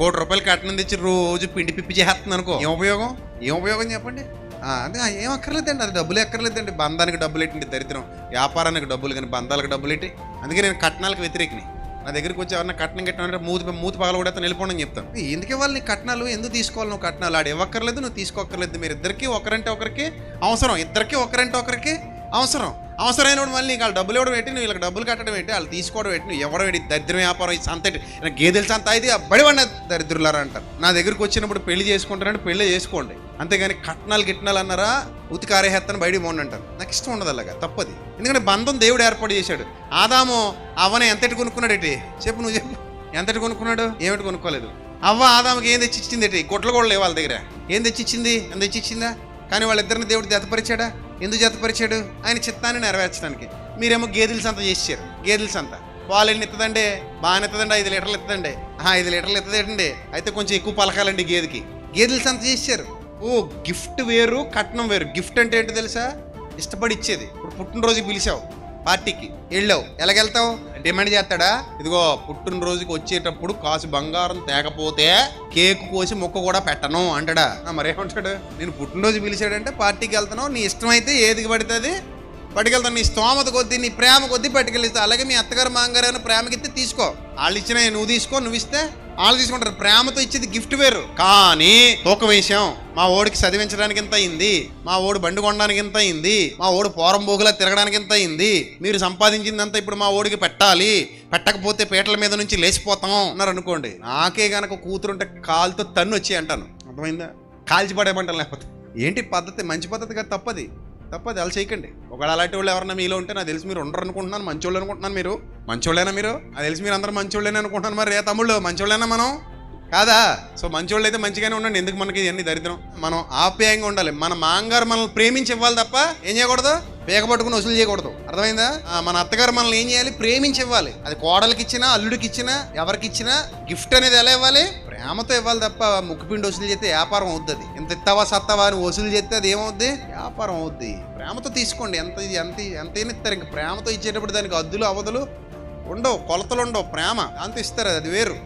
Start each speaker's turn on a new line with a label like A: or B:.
A: కోటి రూపాయలు కట్నం తెచ్చి రోజు పిండి పిప్పి చేస్తుంది అనుకో. ఏం ఉపయోగం? ఏం ఉపయోగం చెప్పండి? అదే ఏం అక్కర్లేదండి అది డబ్బులు ఎక్కర్లేదండి బంధానికి డబ్బులు ఎట్టండి దరిద్రం? వ్యాపారానికి డబ్బులు కానీ బంధాలకు డబ్బులు ఎట్టి అందుకే నేను కట్నాలకు వ్యతిరేకిని. నా దగ్గరికి వచ్చి ఎవరైనా కట్నం కట్టిన మూతి మూతి పగల కూడా వెళ్ళిపోండి అని చెప్తాను. ఎందుకు ఇవ్వాలి? నీ కట్నాలు ఎందుకు తీసుకోవాలి నువ్వు కట్నాలు? ఆడు ఇవ్వక్కర్లేదు నువ్వు తీసుకోక్కర్లేదు. మీరు ఇద్దరికి ఒకరంటే ఒకరికి అవసరం. ఇద్దరికి ఒకరంటే ఒకరికి అవసరం. అవసరమైన మళ్ళీ నీకు వాళ్ళు డబ్బులు ఇవ్వడం ఏంటి? నువ్వు వీళ్ళకి డబ్బులు కట్టడం ఏంటి? వాళ్ళు తీసుకోవడం ఏంటి? నువ్వు ఇవ్వడం ఏంటి? దరిద్రం వ్యాపారం ఈ సంత గేదెల సంత అయితే బడివన్నది దరిద్రులారా అంటారు నా దగ్గరికి వచ్చినప్పుడు పెళ్ళి చేసుకుంటారంటే పెళ్ళి చేసుకోండి. అంతేగాని కట్నాలు గిట్నాలు అన్నారా ఉతికారేహత్తని బయటికి పోండి అంటారు. నాకు ఇష్టం ఉండదు అలాగా తప్పది. ఎందుకంటే బంధం దేవుడు ఏర్పాటు చేశాడు. ఆదాము అవ్వని ఎంతటి కొనుక్కున్నాడు ఏంటి చెప్పు నువ్వు చెప్పు. ఎంతటి కొనుక్కున్నాడు? ఏమిటి కొనుక్కోలేదు? అవ్వ ఆదాముకి ఏం తెచ్చిచ్చింది ఏంటి గుట్టలు కూడా లేవు వాళ్ళ దగ్గర. ఏం తెచ్చిచ్చింది? ఎంత తెచ్చిచ్చిందా? కానీ వాళ్ళిద్దరిని దేవుడు జతపరిచాడా? ఎందుకు జతపరిచాడు? ఆయన చిత్తాన్ని నెరవేర్చడానికి. మీరేమో గేదెల సంత చేసారు గేదెల సంత. పాలు ఎన్ని ఇస్తుందండి బాగానే ఇస్తుందండి ఐదు లీటర్లు ఇస్తుందండి ఐదు లీటర్లు ఎత్తదేటండి? అయితే కొంచెం ఎక్కువ పలకాలండి గేదెకి. గేదెల సంత చేశారు. ఓ గిఫ్ట్ వేరు కట్నం వేరు. గిఫ్ట్ అంటే ఏంటో తెలుసా? ఇష్టపడి ఇచ్చేది ఇప్పుడు పుట్టినరోజుకి పిలిచావు పార్టీకి. వెళ్ళావు. ఎలాగెళ్తావు? డిమాండ్ చేస్తాడా? ఇదిగో పుట్టినరోజుకి వచ్చేటప్పుడు కాసు బంగారం తేకపోతే కేక్ కోసి ముక్క కూడా పెట్టను అంటాడా? మరేమంటాడు? నేను పుట్టినరోజు పిలిచాడంటే పార్టీకి వెళ్తున్నావు నీ ఇష్టం అయితే ఏదికి పడుతుంది? పట్టుకెళ్తాను నీ స్తోమత కొద్దీ నీ ప్రేమ కొద్దీ పట్టుకెళ్ళిస్తా. అలాగే మీ అత్తగారు మామగారు ఏమైనా ప్రేమకి ఇస్తే తీసుకో. వాళ్ళు ఇచ్చిన నువ్వు తీసుకో నువ్వు ఇస్తే వాళ్ళు తీసుకుంటారు. ప్రేమతో ఇచ్చేది గిఫ్ట్ వేరు. కానీ తూకం విషయం మా ఓడికి చదివించడానికి ఎంత అయింది? మా ఓడు బండి కొనడానికి ఎంత అయింది? మా ఓడి పోరం బోగులా తిరగడానికి ఎంత అయింది? మీరు సంపాదించిందంతా ఇప్పుడు మా ఓడికి పెట్టాలి. పెట్టకపోతే పీటల మీద నుంచి లేచిపోతాం అన్నారు అనుకోండి. నాకే గనక కూతురుంటే కాలుతో తన్ను వచ్చి అంటాను. అర్థమైందా? కాల్చి పడేయమంటాను లేకపోతే. ఏంటి పద్ధతి? మంచి పద్ధతి కాదు తప్పది. తప్పది అలా చేయకండి. ఒకవేళ అలాంటి వాళ్ళు ఎవరన్నా మీలో ఉంటే నాకు తెలిసి మీరు ఉండరు అనుకుంటున్నాను మంచోళ్ళు అనుకుంటున్నాను మీరు. మంచోళ్ళేనా మీరు? నాకు తెలిసి మీరు అందరూ మంచోళ్ళేనా అనుకుంటున్నాను మరి. రే తమ్ముళ్ళు మంచోళ్ళేనా మనం? కాదా? సో మంచోళ్ళు అయితే మంచిగానే ఉండండి. ఎందుకు మనకి ఇవన్నీ దరిద్రం? మనం ఆప్యాయంగా ఉండాలి. మన మాంగారు మనల్ని ప్రేమించి ఇవ్వాలి తప్ప ఏం చేయకూడదు? పేక పట్టుకుని వసూలు చేయకూడదు. అర్థమైందా? ఆ, మన అత్తగారు మనల్ని ఏం చేయాలి? ప్రేమించి ఇవ్వాలి. అది కోడలకి ఇచ్చినా అల్లుడికి ఇచ్చినా ఎవరికి ఇచ్చినా గిఫ్ట్ అనేది ఎలా ఇవ్వాలి? ప్రేమతో ఇవ్వాలి తప్ప ముక్కుపిండి వసూలు చేస్తే వ్యాపారం అవుతుంది ఎంత ఇస్తావా సత్తావా అని వసూలు చేస్తే అది ఏమవుద్ది? వ్యాపారం అవుద్ది. ప్రేమతో తీసుకోండి. ఎంత ఎంత ఎంతైనా ఇస్తారు? ఇంక ప్రేమతో ఇచ్చేటప్పుడు దానికి అద్దులు అవధులు ఉండవు. కొలతలు ఉండవు. ప్రేమ. అంత ఇస్తారు అది వేరు.